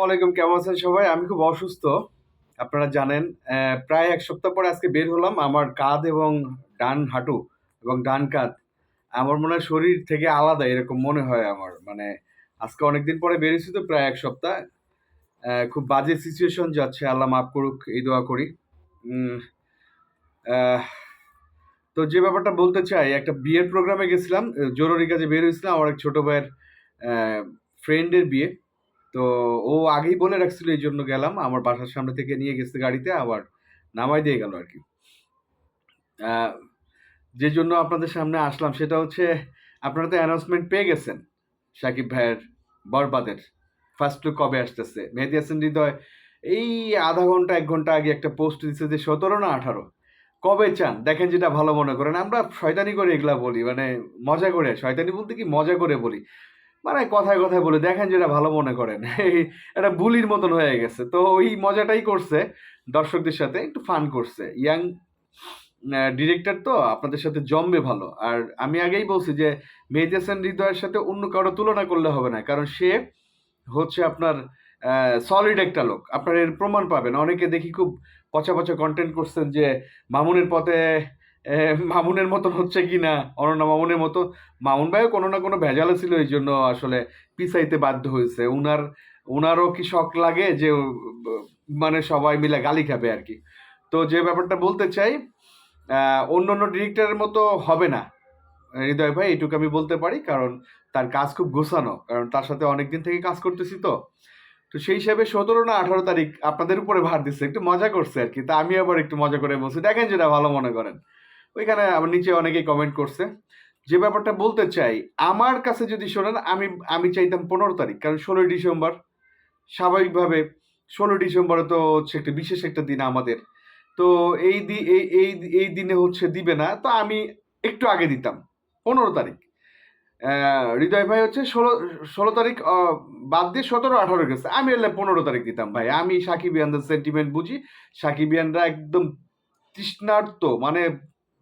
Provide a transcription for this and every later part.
আলাইকুম, কেমন আছেন সবাই? আমি খুব অসুস্থ। আপনারা জানেন প্রায় এক সপ্তাহ পরে আজকে বের হলাম আমার কাঁধ এবং ডান হাঁটু এবং ডান কাঁধ। আমার মনে হয় শরীর থেকে আলাদা, এরকম মনে হয় আমার। মানে আজকে অনেকদিন পরে বেরিয়েছি তো, প্রায় এক সপ্তাহ। খুব বাজে সিচুয়েশন যাচ্ছে, আল্লাহ মাফ করুক, এই দোয়া করি। তো যে ব্যাপারটা বলতে চাই, একটা বিয়ের প্রোগ্রামে গেছিলাম জরুরি কাজে বের হয়েছিলাম, আমার এক ছোট ভাইয়ের ফ্রেন্ডের বিয়ে। তো ও আগেই বলে রাখছিল এই জন্য গেলাম। আমার বাসার সামনে থেকে নিয়ে গেছে গাড়িতে, আবার নামাই দিয়ে গেল আর কি যে জন্য আপনাদের সামনে আসলাম, সেটা হচ্ছে, আপনারা তো অ্যানাউন্সমেন্ট পেয়ে গেছেন, সাকিব ভাইয়ের বরবাদের। ফার্স্ট লুক কবে আসতেছে? মেহেদি হাসান হৃদয়, এই আধা ঘণ্টা, এক ঘণ্টা আগে একটা পোস্ট দিচ্ছে যে সতেরো না আঠারো। কবে চান? দেখেন যেটা ভালো মনে করেন। আমরা শয়তানি করে এগুলা বলি মানে মজা করে, শয়তানি বলতে কি মজা করে বলি। মানে কথায় কথায় বলে, দেখেন যেটা ভালো মনে করেন। এটা বুলির মতন হয়ে গেছে। তো ওই মজাটাই করছে, দর্শকদের সাথে একটু ফান করছে। ইয়াং ডিরেক্টর তো আপনাদের সাথে জমবে ভালো। আর আমি আগেই বলছি যে, মেহেদি হাসান হৃদয়ের সাথে অন্য কারও তুলনা করলে হবে না। কারণ সে হচ্ছে আপনার সলিড একটা লোক। আপনার এর প্রমাণ পাবেন। অনেকে দেখি খুব পচা পচা কন্টেন্ট করছেন যে, মামুনের পথে মামুনের মতন হচ্ছে কি না অনন্যা মামুনের মতো। মামুন ভাইও কোনো না কোনো ভেজালে ছিল, এই জন্য আসলে পিছাইতে বাধ্য হয়েছে। উনার, উনারও কি শখ লাগে যে মানে সবাই মিলে গালি খাবে আর কি। তো যে ব্যাপারটা বলতে চাই অন্য অন্য ডিরেক্টরের মতো হবে না। হৃদয় ভাই এটুকু আমি বলতে পারি, কারণ তার কাজ খুব গোছানো। কারণ তার সাথে অনেক দিন থেকে কাজ করতেছি তো। তো সেই হিসাবে সতেরো না আঠারো তারিখ আপনাদের উপরে ভার দিচ্ছে। একটু মজা করছে আর কি। তা আমি আবার একটু মজা করে বলছি। দেখেন যেটা ভালো মনে করেন। ওইখানে আমার নিচে অনেকেই কমেন্ট করছে। যে ব্যাপারটা বলতে চাই, আমার কাছে যদি শোনেন, আমি আমি চাইতাম পনেরো তারিখ, কারণ ষোলোই ডিসেম্বর। স্বাভাবিকভাবে ষোলো ডিসেম্বরে তো হচ্ছে একটা বিশেষ একটা দিন আমাদের। তো এই দি, এই এই দিনে হচ্ছে দিবে না, তো আমি একটু আগে দিতাম, পনেরো তারিখ। হৃদয় ভাই হচ্ছে ষোলো ষোলো তারিখ বাদ দিয়ে সতেরো, আঠারো গেছে। আমি এলে পনেরো তারিখ দিতাম ভাই। আমি সাকিবিয়ানদের সেন্টিমেন্ট বুঝি। সাকিব সাকিবিয়ানরা একদম তৃষ্ণার্ত মানে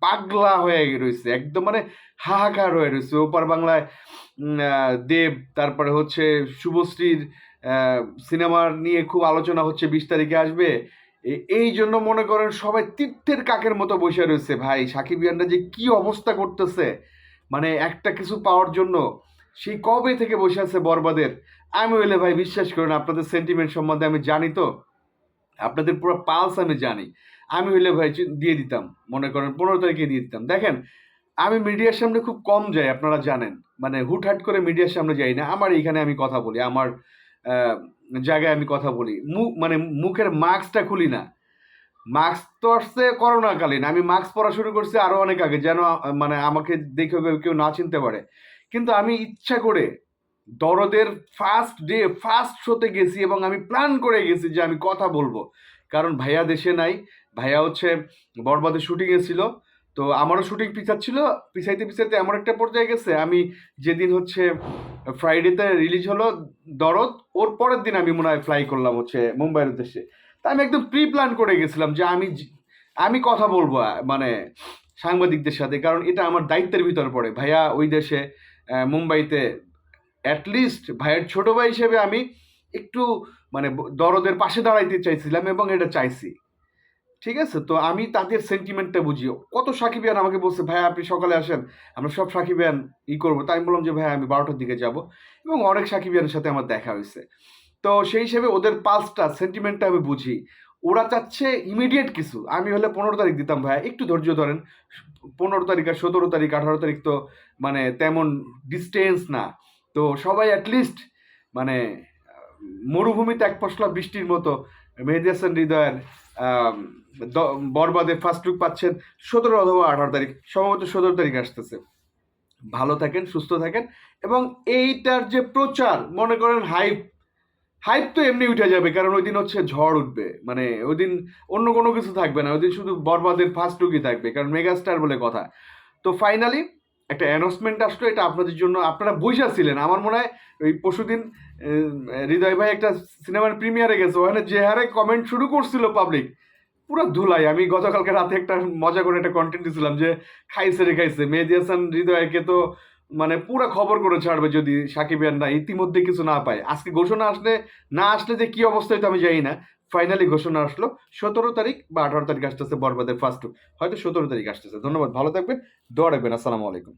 পাগলা হয়ে রয়েছে, একদম মানে হাহাকার হয়ে রয়েছে। ওপার বাংলায় দেব, তারপরে হচ্ছে শুভশ্রীর সিনেমার নিয়ে খুব আলোচনা হচ্ছে, বিশ তারিখে আসবে। এই জন্য মনে করেন সবাই তীর্থের কাকের মতো বসে রয়েছে। ভাই সাকিবিয়ানরা যে কি অবস্থা করতেছে? মানে একটা কিছু পাওয়ার জন্য। সেই কবে থেকে বসে আছে বরবাদের? আমি হইলে ভাই, বিশ্বাস করেন, আপনাদের সেন্টিমেন্ট সম্বন্ধে আমি জানি তো। আপনাদের পুরো পালস আমি জানি। আমি হইলে ভাই দিয়ে দিতাম। মনে করেন পনেরো তারিখে দিয়ে দিতাম। দেখেন, আমি মিডিয়ার সামনে খুব কম যাই, আপনারা জানেন। মানে হুটহাট করে মিডিয়ার সামনে যাই না। আমার এইখানে আমি কথা বলি, আমার জায়গায় আমি কথা বলি। মুখ মানে মুখের মাস্কটা খুলি না। মাস্ক তো আসছে করোনাকালীন। আমি মাস্ক পরা শুরু করছি আরও অনেক আগে, যেন মানে আমাকে দেখে কেউ- না চিনতে পারে। কিন্তু আমি ইচ্ছা করে দরদের ফার্স্ট ডে ফার্স্ট শোতে গেছি এবং আমি প্ল্যান করে গেছি যে আমি কথা বলব। কারণ ভাইয়া দেশে নাই ভাইয়া হচ্ছে বরবাদে শুটিংয়ে ছিল। তো আমারও শুটিং পিছাচ্ছিল পিছাইতে পিছাইতে এমন একটা পর্যায়ে গেছে, আমি যেদিন হচ্ছে ফ্রাইডেতে রিলিজ হলো দরদ, ওর পরের দিন আমি মনে হয় ফ্লাই করলাম হচ্ছে মুম্বাইয়ের উদ্দেশ্যে। তা আমি একদম প্রি প্ল্যান করে গেছিলাম যে আমি আমি কথা বলব মানে সাংবাদিকদের সাথে, কারণ এটা আমার দায়িত্বের ভিতর পড়ে। ভাইয়া ওই দেশে মুম্বাইতে অ্যাটলিস্ট ভাইয়ের ছোট ভাই হিসেবে আমি একটু মানে দরদের পাশে দাঁড়াইতে চাইছিলাম এবং এটা চাইছি। ঠিক আছে? তো আমি তাদের সেন্টিমেন্টটা বুঝি। কত সাকিবিয়ান আমাকে বলছে, ভাই, আপনি সকালে আসেন, আমরা সব সাকিবিয়ান ই করব। তাই আমি বললাম যে, ভাই, আমি বারোটার দিকে যাব। এবং অনেক সাকিবিয়ানের সাথে আমার দেখা হয়েছে। তো সেই হিসেবে ওদের পালসটা সেন্টিমেন্টটা আমি বুঝি। ওরা চাচ্ছে ইমিডিয়েট কিছু। আমি হলে পনেরো তারিখ দিতাম, ভাই, একটু ধৈর্য ধরেন। পনেরো তারিখ আর সতেরো তারিখ, আঠারো তারিখ তো মানে তেমন ডিস্টেন্স না। তো সবাই অ্যাটলিস্ট মানে মরুভূমিতে এক পশলা বৃষ্টির মতো, মেহেদি হাসান, হৃদয়ের বরবাদে ফার্স্ট লুক পাচ্ছেন সতেরো অথবা আঠারো তারিখ, সম্ভবত সতেরো তারিখ আসতেছে। ভালো থাকেন, সুস্থ থাকেন এবং এইটার যে প্রচার, মনে করেন হাইপ হাইপ তো এমনি উঠে যাবে কারণ ওই দিন হচ্ছে ঝড় উঠবে। মানে ওই দিন অন্য কোনো কিছু থাকবে না, ওই দিন শুধু বরবাদের ফার্স্ট লুকই থাকবে, কারণ মেগাস্টার বলে কথা। তো ফাইনালি একটা অ্যানাউন্সমেন্ট আসলো, এটা আপনাদের জন্য। আপনারা বইসা ছিলেন। আমার মনে হয় ওই পরশুদিন হৃদয় ভাই একটা সিনেমার প্রিমিয়ারে গেছে। ওখানে যে হারে কমেন্ট শুরু করছিল পাবলিক পুরো ধুলাই। আমি গতকালকে রাতে একটা মজা করে একটা কন্টেন্ট দিয়েছিলাম যে, খাইছে রে খাইছে। মেহেদি হৃদয়কে তো মানে পুরো খবর করে ছাড়বে যদি সাকিব না, ইতিমধ্যে কিছু না পায়। আজকে ঘোষণা আসলে, না আসলে যে কি অবস্থা হইতো আমি জানি না। ফাইনালি ঘোষণা আসলো, সতেরো তারিখ বা আঠারো তারিখ আসতেছে বরবাদের ফার্স্ট হয়তো সতেরো তারিখ আসতেছে। ধন্যবাদ, ভালো থাকবেন, দোয়া রাখবেন, আসসালামু আলাইকুম।